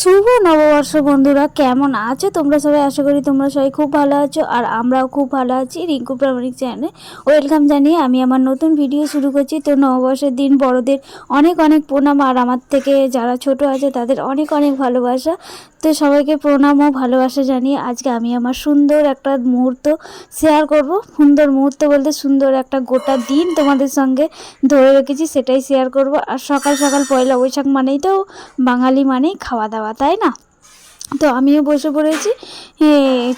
শুভ নববর্ষ বন্ধুরা, কেমন আছো তোমরা সবাই? আশা করি তোমরা সবাই খুব ভালো আছো, আর আমরাও খুব ভালো আছি রিঙ্কু প্রামাণিক চ্যানেলে। ওয়েলকাম জানিয়ে আমি আমার নতুন ভিডিও শুরু করছি। তো নববর্ষের দিন বড়দের অনেক অনেক প্রণাম, আর আমার থেকে যারা ছোট আছে তাদের অনেক অনেক ভালোবাসা। তো সবাইকে প্রণাম ও ভালোবাসা জানিয়ে আজকে আমি আমার সুন্দর একটা মুহূর্ত শেয়ার করব। সুন্দর মুহূর্ত বলতে সুন্দর একটা গোটা দিন তোমাদের সঙ্গে ধরে রেখেছি, সেটাই শেয়ার করব। আর সকাল সকাল পয়লা বৈশাখ মানেই তো বাঙালি মানেই খাওয়া দাওয়া। তাই না? তো আমিও বসে পড়েছি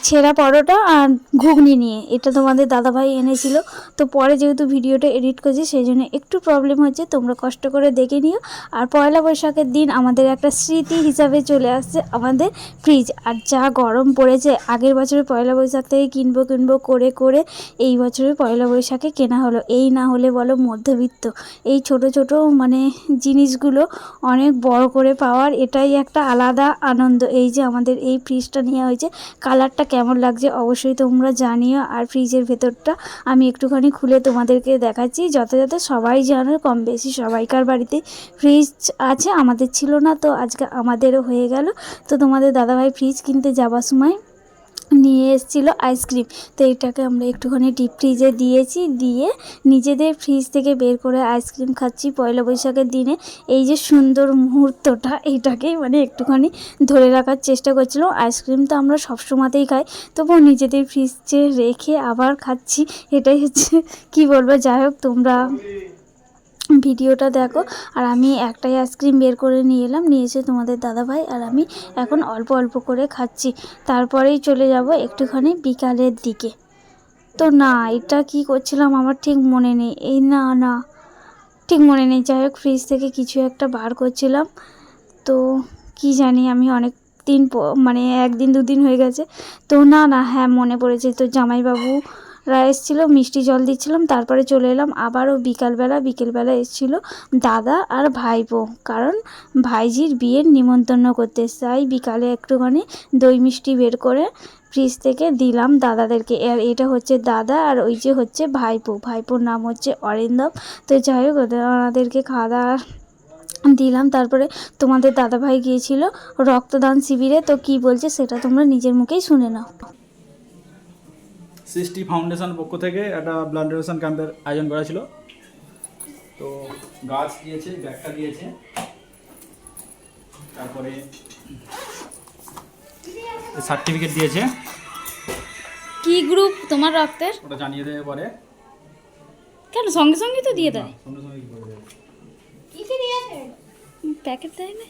ছেঁড়া পরোটা আর ঘুগনি নিয়ে। এটা তোমাদের দাদাভাই এনেছিল। তো পরে যেহেতু ভিডিওটা এডিট করছি সেই জন্য একটু প্রবলেম হচ্ছে, তোমরা কষ্ট করে দেখে নিও। আর পয়লা বৈশাখের দিন আমাদের একটা স্মৃতি হিসাবে চলে আসছে আমাদের ফ্রিজ আর যা গরম পড়েছে, আগের বছরে পয়লা বৈশাখ থেকে কিনবো কিনবো, করে করে এই বছরে পয়লা বৈশাখে কেনা হলো। এই না হলে বলো মধ্যবিত্ত। এই ছোট ছোট মানে জিনিসগুলো অনেক বড় করে পাওয়ার এটাই একটা আলাদা আনন্দ। এই যে আমাদের এই ফ্রিজটা নেওয়া হয়েছে কালারটা কেমন লাগছে অবশ্যই তোমরা জানিও। আর ফ্রিজের ভেতরটা আমি একটুখানি খুলে তোমাদেরকে দেখাচ্ছি। যথাযথ সবাই জানো কম বেশি সবাইকার বাড়িতে ফ্রিজ আছে, আমাদের ছিল না, তো আজকে আমাদেরও হয়ে গেল। তো তোমাদের দাদাভাই ফ্রিজ কিনতে যাওয়ার সময় নিয়ে এসেছিল আইসক্রিম। তো এটাকে আমরা একটুখানি ডিপ ফ্রিজে দিয়েছি, দিয়ে নিজেদের ফ্রিজ থেকে বের করে আইসক্রিম খাচ্ছি পয়লা বৈশাখের দিনে। এই যে সুন্দর মুহূর্তটা এইটাকেই মানে একটুখানি ধরে রাখার চেষ্টা করছিলাম। আইসক্রিম তো আমরা সবসময়তেই খাই, তবুও নিজেদের ফ্রিজে রেখে আবার খাচ্ছি। এটাই হচ্ছে, কি বলব? যাই হোক, তোমরা ভিডিওটা দেখো। আর আমি একটাই আইসক্রিম বের করে নিয়ে এলাম, নিয়ে এসে তোমাদের দাদাভাই আর আমি এখন অল্প অল্প করে খাচ্ছি। তারপরেই চলে যাব একটুখানি বিকালের দিকে। তো না, এটা কি করছিলাম আমার ঠিক মনে নেই। এই না না, ঠিক মনে নেই। যাই হোক ফ্রিজ থেকে কিছু একটা বার করছিলাম। তো কি জানি, আমি অনেক দিন মানে একদিন, দুদিন হয়ে গেছে। তো না না হ্যাঁ মনে পড়েছে। তো জামাইবাবু রা এসেছিল মিষ্টি জল দিচ্ছিলাম, তারপরে চলে এলাম আবারও বিকালবেলা, বিকেলবেলা এসেছিল দাদা আর ভাইপো। কারণ ভাইজির বিয়ের নিমন্ত্রণ করতে, তাই বিকালে একটুখানি দই মিষ্টি বের করে ফ্রিজ থেকে দিলাম দাদাদেরকে। আর এটা হচ্ছে দাদা আর ওই যে হচ্ছে ভাইপো। ভাইপোর নাম হচ্ছে অরিন্দম। তো যাই হোক ওনাদেরকে খাওয়া দাওয়া দিলাম। তারপরে তোমাদের দাদাভাই গিয়েছিল রক্তদান শিবিরে। তো কি বলছে সেটা তোমরা নিজের মুখেই শুনে নাও। সৃষ্টি ফাউন্ডেশন পক্ষ থেকে একটা ব্লাড ডোনেশন ক্যাম্পের আয়োজন করা ছিল। তো গাছ দিয়েছে ব্যাগটা দিয়েছে। তারপরে সার্টিফিকেট দিয়েছে। কি গ্রুপ তোমার রক্তের? ওটা জানিয়ে দেবে পরে। কেন? সঙ্গে সঙ্গে তো দিয়ে দেয়। সঙ্গে সঙ্গে কি করে দেবে। প্যাকেট দেয় না।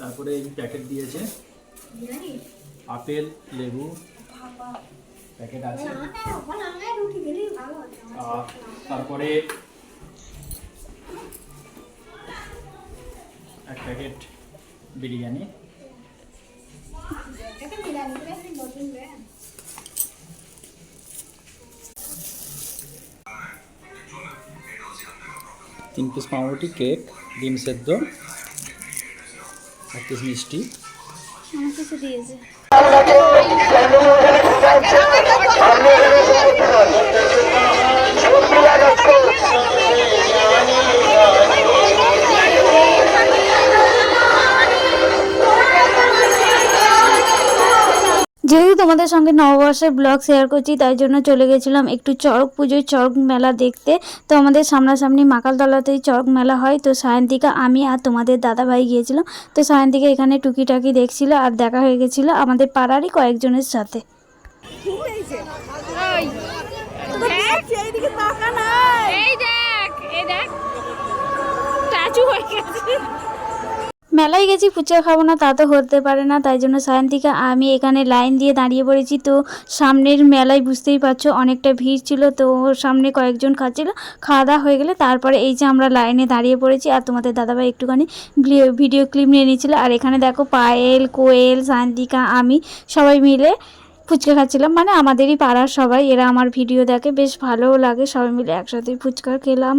তারপরে এই প্যাকেট দিয়েছে। আপেল লেবু। প্যাকেট আছে। তারপরে এক প্যাকেট বিরিয়ানি। তিন পিস পাউরুটি কেক ডিম সেদ্ধ এক পিস মিষ্টি। দিয়েছে যেহেতু তোমাদের সঙ্গে নববর্ষের ব্লগ শেয়ার করছি, তাই জন্য চলে গেছিলাম একটু চড়ক পুজোর চড়ক মেলা দেখতে। তো আমাদের সামনাসামনি মাকালতলাতেই চড়ক মেলা হয়। তো সায়ন্তিকা, আমি আর তোমাদের দাদা ভাই গিয়েছিলাম। তো সায়ন্তিকা এখানে টুকিটাকি দেখছিল আর দেখা হয়ে গেছিল আমাদের পাড়ারই কয়েকজনের সাথে। এই দেখ এই দেখ। স্ট্যাচু হয়ে গেছে। মেলায় গেছি ফুচকা খাব না তা তো হতে পারে না তাই জন্য সায়ন্তিকা আমি এখানে লাইন দিয়ে দাঁড়িয়ে পড়েছি। তো সামনের মেলায় বুঝতেই পারছ অনেকটা ভিড় ছিল তো সামনে কয়েকজন খাচ্ছিল। খাওয়া দাওয়া হয়ে গেলে তারপরে এই যে আমরা লাইনে দাঁড়িয়ে পড়েছি আর তোমাদের দাদাভাই একটুখানি ভিডিও- ভিডিও ক্লিপ নিয়ে নিয়েছিল। আর এখানে দেখো পায়েল কোয়েল সায়ন্তিকা আমি সবাই মিলে ফুচকা খাচ্ছিলাম। মানে আমাদেরই পাড়ার সবাই, এরা আমার ভিডিও দেখে বেশ ভালোও লাগে। সবাই মিলে একসাথে ফুচকা খেলাম,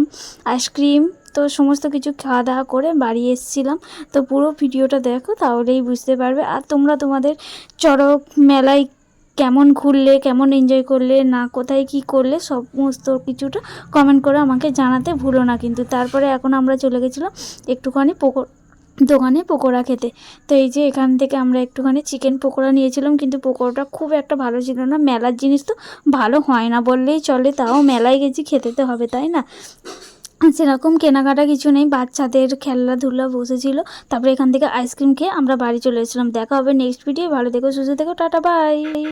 আইসক্রিম, তো সমস্ত কিছু খাওয়া দাওয়া করে বাড়ি এসেছিলাম। তো পুরো ভিডিওটা দেখো, তাহলেই বুঝতে পারবে। আর তোমরা তোমাদের চড়ক মেলায় কেমন ঘুরলে, কেমন এনজয় করলে, না কোথায় কি করলে, সমস্ত কিছুটা কমেন্ট করে আমাকে জানাতে ভুলো না। কিন্তু তারপরে এখন আমরা চলে গেছিলাম একটুখানি পকো দোকানে পকোড়া খেতে। তো এই যে এখান থেকে আমরা একটুখানি চিকেন পকোড়া নিয়েছিলাম, কিন্তু পকোড়াটা খুব একটা ভালো ছিল না। মেলার জিনিস তো ভালো হয় না বললেই চলে, তাও মেলায় গেছি, খেতে তো হবে, তাই না? সেরকম কেনাকাটা কিছু নেই, বাচ্চাদের খেলাধুলা বসেছিল, তারপরে এখান থেকে আইসক্রিম খেয়ে আমরা বাড়ি চলে এসেছিলাম। দেখা হবে নেক্সট ভিডিও ভালো থেকো, সুস্থ দেখো টাটা বাই